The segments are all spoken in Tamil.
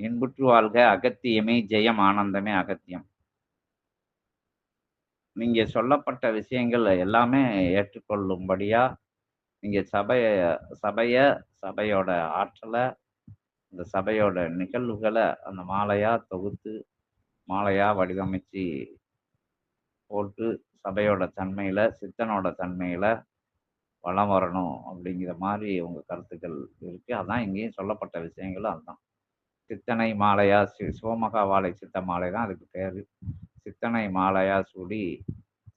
இன்புற்று வாழ்க அகத்தியமே ஜெயம் ஆனந்தமே அகத்தியம். நீங்க சொல்லப்பட்ட விஷயங்கள் எல்லாமே ஏற்றுக்கொள்ளும்படியா நீங்க சபைய சபைய சபையோட ஆற்றலை இந்த சபையோட நிகழ்வுகளை அந்த மாலையா தொகுத்து மாலையா வடிவமைச்சு போட்டு சபையோட தன்மையில சித்தனோட தன்மையில வளம் வரணும் அப்படிங்கிற மாதிரி உங்க கருத்துக்கள் இருக்கு. அதான் இங்கேயும் சொல்லப்பட்ட விஷயங்களும் அதுதான். சித்தனை மாலையா சிவமகா வாழை சித்த மாலை தான் அதுக்கு பேர். சித்தனை மாலையா சூடி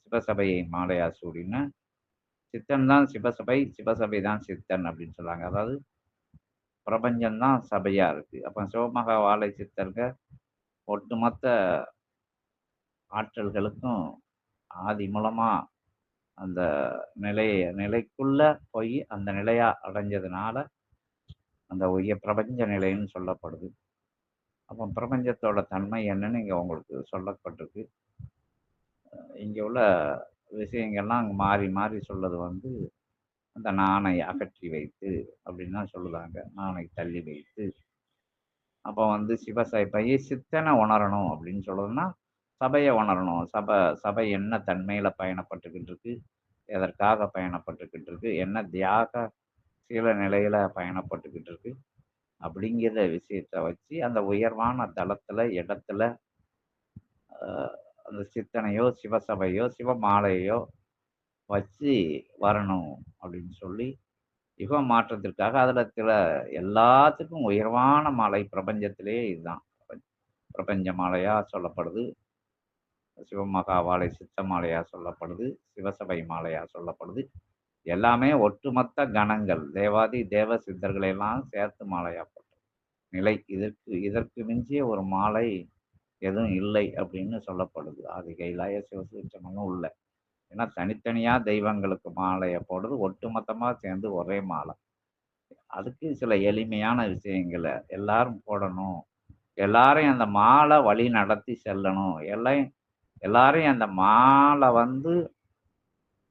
சிவசபையை மாலையா சூடின்னு சித்தன் தான் சிவசபை சிவசபை தான் சித்தன் அப்படின்னு சொல்றாங்க அதாவது பிரபஞ்சம்தான் சபையா இருக்கு. அப்போ சிவமகா வாழை சித்தர்க ஒட்டுமொத்த ஆற்றல்களுக்கும் ஆதி மூலமாக அந்த நிலையை நிலைக்குள்ள போய் அந்த நிலையா அடைஞ்சதுனால அந்த உயர் பிரபஞ்ச நிலைன்னு சொல்லப்படுது. அப்போ பிரபஞ்சத்தோட தன்மை என்னன்னு இங்கே உங்களுக்கு சொல்லப்பட்டிருக்கு. இங்கே உள்ள விஷயங்கள்லாம் அங்கே மாறி மாறி சொல்றது வந்து அந்த நாணை அகற்றி வைத்து அப்படின்னா சொல்லுதாங்க. நாணை தள்ளி வைத்து. அப்போ வந்து சிவசபையை சித்தனை உணரணும் அப்படின்னு சொல்லுதுன்னா சபையை உணரணும். சபை சபை என்ன தன்மையில் பயணப்பட்டுக்கிட்டு இருக்கு? எதற்காக பயணப்பட்டுக்கிட்டு இருக்கு? என்ன தியாக சில நிலையில பயணப்பட்டுக்கிட்டு இருக்கு அப்படிங்கிற விஷயத்த வச்சு அந்த உயர்வான தளத்துல இடத்துல அந்த சித்தனையோ சிவசபையோ சிவமாலையோ வச்சு வரணும் அப்படின்னு சொல்லி யுக மாற்றத்திற்காக அதில் சில எல்லாத்துக்கும் உயர்வான மாலை பிரபஞ்சத்திலே இதுதான். பிரபஞ்ச மாலையாக சொல்லப்படுது சிவமகா மாலை சித்த மாலையாக சொல்லப்படுது சிவசபை மாலையாக சொல்லப்படுது. எல்லாமே ஒட்டுமொத்த கணங்கள். தேவாதி தேவ சித்தர்களை எல்லாம் சேர்த்து மாலையாப்பட்டது நிலை இதற்கு இதற்கு மிஞ்சிய ஒரு மாலை எதுவும் இல்லை அப்படின்னு சொல்லப்படுது. அது கைலாய சிவசூச்சமனும் உள்ள. ஏன்னா தனித்தனியாக தெய்வங்களுக்கு மாலையை போடுறது ஒட்டுமொத்தமாக சேர்ந்து ஒரே மாலை. அதுக்கு சில எளிமையான விஷயங்களை எல்லாரும் போடணும். எல்லாரையும் அந்த மாலை வழி நடத்தி செல்லணும். எல்லாம் எல்லாரையும் அந்த மாலை வந்து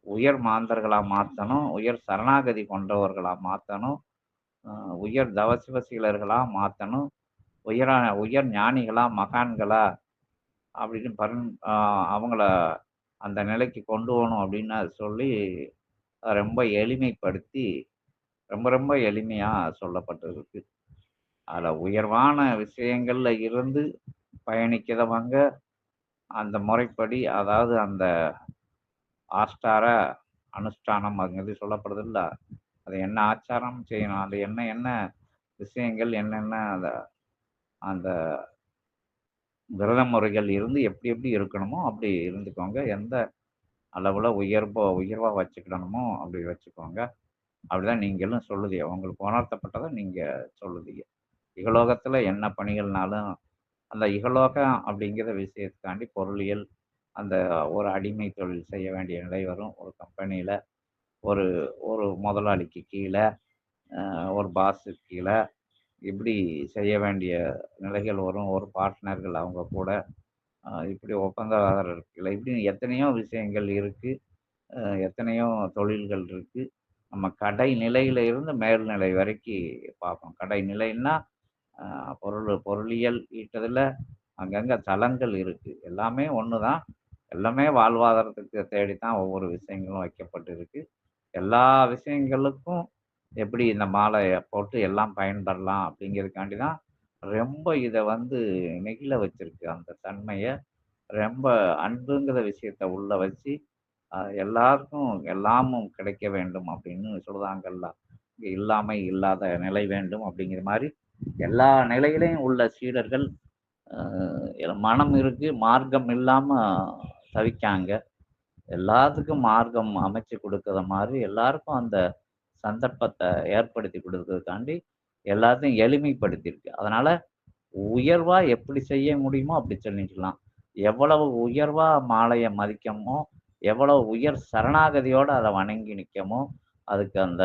உயர் மாந்தர்களாக மாற்றணும் உயர் சரணாகதி கொண்டவர்களாக மாற்றணும் உயர் உயர் தவசிவசீலர்களா மாற்றணும் உயர உயர் ஞானிகளா மகான்களா அப்படின்னு பரன் அவங்கள அந்த நிலைக்கு கொண்டு போகணும் அப்படின்னு சொல்லி அதை ரொம்ப எளிமைப்படுத்தி ரொம்ப ரொம்ப எளிமையாக சொல்லப்பட்டிருக்கு. அதில் உயர்வான விஷயங்களில் இருந்து பயணிக்கிறவங்க அந்த முறைப்படி அதாவது அந்த ஆஸ்டார அனுஷ்டானம் அதுங்கிறது சொல்லப்படுது இல்லை அது என்ன ஆச்சாரம் செய்யணும்? அது என்ன என்ன விஷயங்கள் என்னென்ன அந்த அந்த விரத முறைகள் இருந்து எப்படி எப்படி இருக்கணுமோ அப்படி இருந்துக்கோங்க. எந்த அளவில் உயர்வோ உயர்வாக வச்சுக்கிடணுமோ அப்படி வச்சுக்கோங்க. அப்படிதான் நீங்களும் சொல்லுதீங்க உங்களுக்கு உணர்த்தப்பட்டதை நீங்கள் சொல்லுதீங்க. இகலோகத்தில் என்ன பணிகள்னாலும் அந்த இகலோகம் அப்படிங்கிற விஷயத்துக்காண்டி பொருளியல் அந்த ஒரு அடிமை தொழில் செய்ய வேண்டிய நிலை வரும். ஒரு கம்பெனியில் ஒரு ஒரு முதலாளிக்கு கீழே ஒரு பாஸு கீழே இப்படி செய்ய வேண்டிய நிலைகள் வரும். ஒரு பார்ட்னர்கள் அவங்க கூட இப்படி ஒப்பந்ததாரர் இருக்குல்ல இப்படி எத்தனையோ விஷயங்கள் இருக்குது எத்தனையோ தொழில்கள் இருக்குது நம்ம கடை நிலையில இருந்து மேல்நிலை வரைக்கும் பார்ப்போம். கடை நிலைன்னா பொருள் பொருளியல் ஈட்டதில் அங்கங்கே தலங்கள் இருக்குது எல்லாமே ஒன்று தான் எல்லாமே வாழ்வாதாரத்துக்கு தேடித்தான் ஒவ்வொரு விஷயங்களும் வைக்கப்பட்டிருக்கு. எல்லா விஷயங்களுக்கும் எப்படி இந்த மாலையை போட்டு எல்லாம் பயன்படலாம் அப்படிங்கிறதுக்காண்டி தான் ரொம்ப இதை வந்து நெகிழ வச்சிருக்கு. அந்த தன்மையை ரொம்ப அன்புங்கிற விஷயத்த உள்ள வச்சு எல்லாருக்கும் எல்லாமும் கிடைக்க வேண்டும் அப்படின்னு சொல்லுதாங்கல்ல இங்க இல்லாமை இல்லாத நிலை வேண்டும் அப்படிங்கிற மாதிரி எல்லா நிலையிலையும் உள்ள சீடர்கள் மனம் இருக்கு மார்க்கம் இல்லாமல் தவிக்காங்க. எல்லாத்துக்கும் மார்க்கம் அமைச்சு கொடுக்கற மாதிரி எல்லாருக்கும் அந்த சந்தர்ப்பத்தை ஏற்படுத்தி கொடுக்கறதுக்காண்டி எல்லாத்தையும் எளிமைப்படுத்தியிருக்கு. அதனால உயர்வா எப்படி செய்ய முடியுமோ அப்படி சொல்லிக்கலாம் எவ்வளவு உயர்வா மாலையை மதிக்கமோ எவ்வளவு உயர் சரணாகதியோட அதை வணங்கி நிற்கமோ அதுக்கு அந்த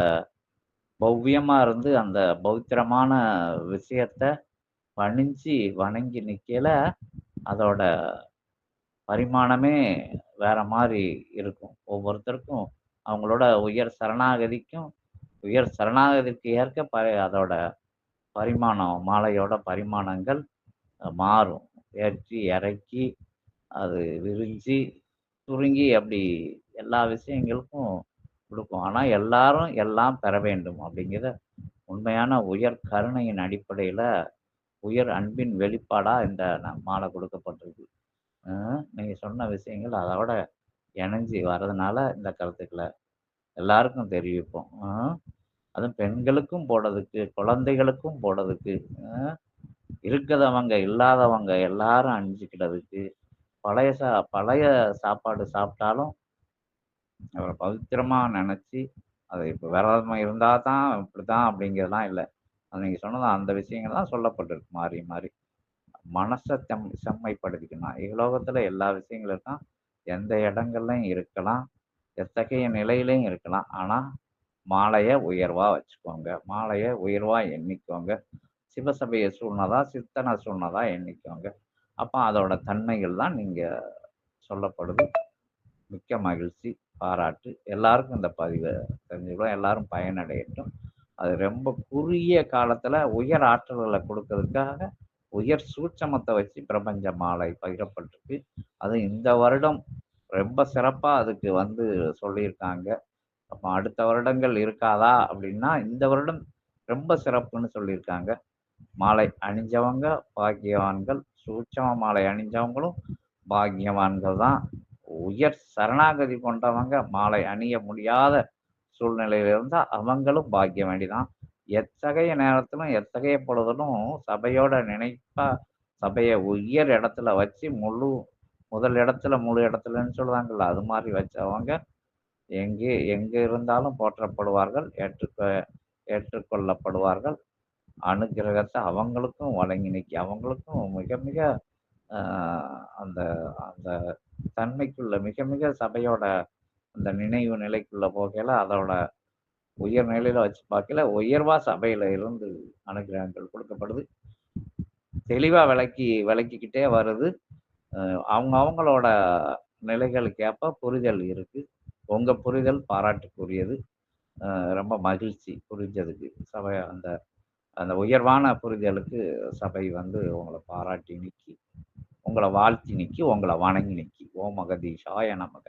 பவ்யமா இருந்து அந்த பௌத்திரமான விஷயத்த பணிஞ்சு வணங்கி நிற்கல அதோட பரிமாணமே வேற மாதிரி இருக்கும். ஒவ்வொருத்தருக்கும் அவங்களோட உயர் சரணாகதிக்கும் உயர் சரணாகதிக்கு ஏற்க ப அதோட பரிமாணம் மாலையோட பரிமாணங்கள் மாறும். ஏற்றி இறக்கி அது விரிஞ்சு சுருங்கி அப்படி எல்லா விஷயங்களுக்கும் கொடுக்கும். ஆனால் எல்லாரும் எல்லாம் பெற வேண்டும் அப்படிங்கிற உண்மையான உயர் கருணையின் அடிப்படையில் உயர் அன்பின் வெளிப்பாடாக இந்த ந- மாலை கொடுக்கப்பட்டிருக்கு. நீங்கள் சொன்ன விஷயங்கள் அதோட இணைஞ்சி வர்றதுனால இந்த கருத்துக்களை எல்லாருக்கும் தெரிவிப்போம். அதுவும் பெண்களுக்கும் போடுறதுக்கு குழந்தைகளுக்கும் போடுறதுக்கு இருக்கிறவங்க இல்லாதவங்க எல்லாரும் அணிஞ்சிக்கிறதுக்கு பழைய சா பழைய சாப்பாடு சாப்பிட்டாலும் அவரை பவித்திரமாக நினச்சி அது இப்போ விரதமாக இருந்தால் தான் இப்படி தான் அப்படிங்கிறதுலாம் இல்லை. அது நீங்கள் சொன்னது அந்த விஷயங்கள் தான் சொல்லப்பட்டிருக்கு மாறி மாறி. மனசை செம் செம்மைப்படுத்திக்கணும். இலோகத்தில் எல்லா விஷயங்களும் இருக்கும் எந்த இடங்கள்லையும் இருக்கலாம். எத்தகைய நிலையிலையும் இருக்கலாம். ஆனால் மாலையை உயர்வாக வச்சுக்கோங்க. மாலையை உயர்வாக எண்ணிக்கோங்க. சிவசபையை சூழ்நதா சித்தனை சூழ்நதா எண்ணிக்கோங்க. அப்போ அதோட தன்மைகள் தான் நீங்கள் சொல்லப்படுது. மிக்க மகிழ்ச்சி பாராட்டு. எல்லாருக்கும் இந்த பதிவை தெரிஞ்சுக்கலாம் எல்லாரும் பயனடையட்டும். அது ரொம்ப குறுகிய காலத்தில் உயர் ஆற்றல்களை கொடுக்கறதுக்காக உயர் சூட்சமத்தை வச்சு பிரபஞ்ச மாலை பகிரப்பட்டிருக்கு. அது இந்த வருடம் ரொம்ப சிறப்பாக அதுக்கு வந்து சொல்லியிருக்காங்க. அப்போ அடுத்த வருடங்கள் இருக்காதா அப்படின்னா இந்த வருடம் ரொம்ப சிறப்புன்னு சொல்லியிருக்காங்க. மாலை அணிஞ்சவங்க பாக்கியவான்கள் சூட்சம மாலை அணிஞ்சவங்களும் பாக்கியவான்கள் தான். உயர் சரணாகதி கொண்டவங்க மாலை அணிய முடியாத சூழ்நிலையில் இருந்தால் அவங்களும் பாக்கியம் வேண்டிதான். எத்தகைய நேரத்திலும் எத்தகைய பொழுதிலும் சபையோட நினைப்பா சபையை உயர் இடத்துல வச்சு முழு முதல் இடத்துல முழு இடத்துலன்னு சொல்லுவாங்கல்ல அது மாதிரி வச்சவங்க எங்கே எங்கே இருந்தாலும் போற்றப்படுவார்கள் ஏற்றுக்க ஏற்றுக்கொள்ளப்படுவார்கள். அனுகிரகத்தை அவங்களுக்கும் வழங்கி நிற்கி அவங்களுக்கும் மிக மிக அந்த அந்த தன்மைக்குள்ள மிக மிக சபையோட அந்த நினைவு நிலைக்குள்ள போகையில அதோட உயர் நிலையில வச்சு பார்க்கல உயர்வா சபையில இருந்து அனுகிரகங்கள் கொடுக்கப்படுது. தெளிவா விளக்கி விளக்கிக்கிட்டே வருது. அவங்க அவங்களோட நிலைகளுக்கேற்ப புரிதல் இருக்கு. உங்க புரிதல் பாராட்டுக்குரியது. ரொம்ப மகிழ்ச்சி புரிஞ்சதுக்கு சபை அந்த அந்த உயர்வான புரிதலுக்கு சபை வந்து உங்களை பாராட்டி நிற்கி உங்களை வாழ்த்தி நிற்கி உங்களை வணங்கி நிற்கி ஓம் மகதீஷாய நமக.